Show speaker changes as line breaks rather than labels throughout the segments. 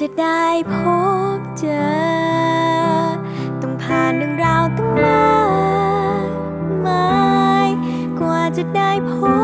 จะได้พบเจอ ต้องผ่านเรื่องราวตั้งมากมาย กว่าจะได้พบ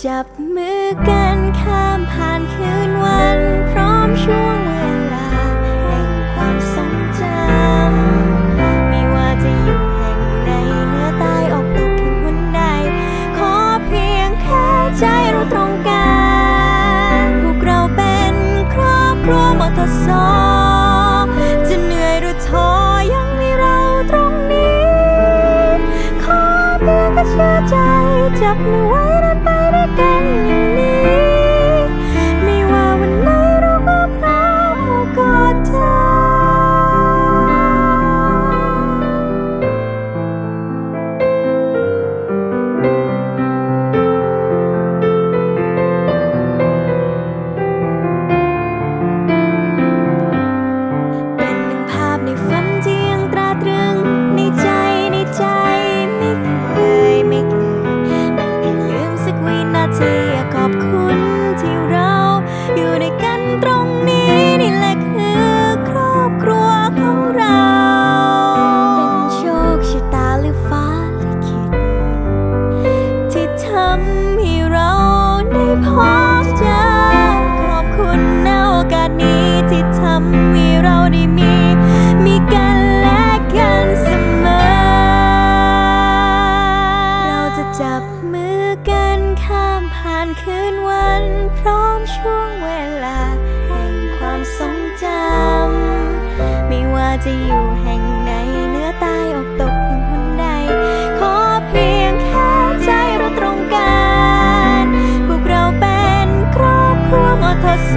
จับมือกันข้ามผ่านคืนวัน พร้อมช่วงเวลาแห่งความทรงจำไม่ว่าจะอยู่แห่งไหนเหนือใต้ออกตกถึงวันใด ขอเพียงแค่ใจเราตรงกันพวกเราเป็นครอบครัวมอทสอจะเหนื่อยหรือท้อยังมีเราตรงนี้ ขอเพียงแค่เชื่อใจจับมือไว้ จะอยู่แห่งไหนเนื้อตายอกตกเพียงคนใด ขอเพียงแค่ใจเราตรงกัน พวกเราเป็นครอบครัวมอทศ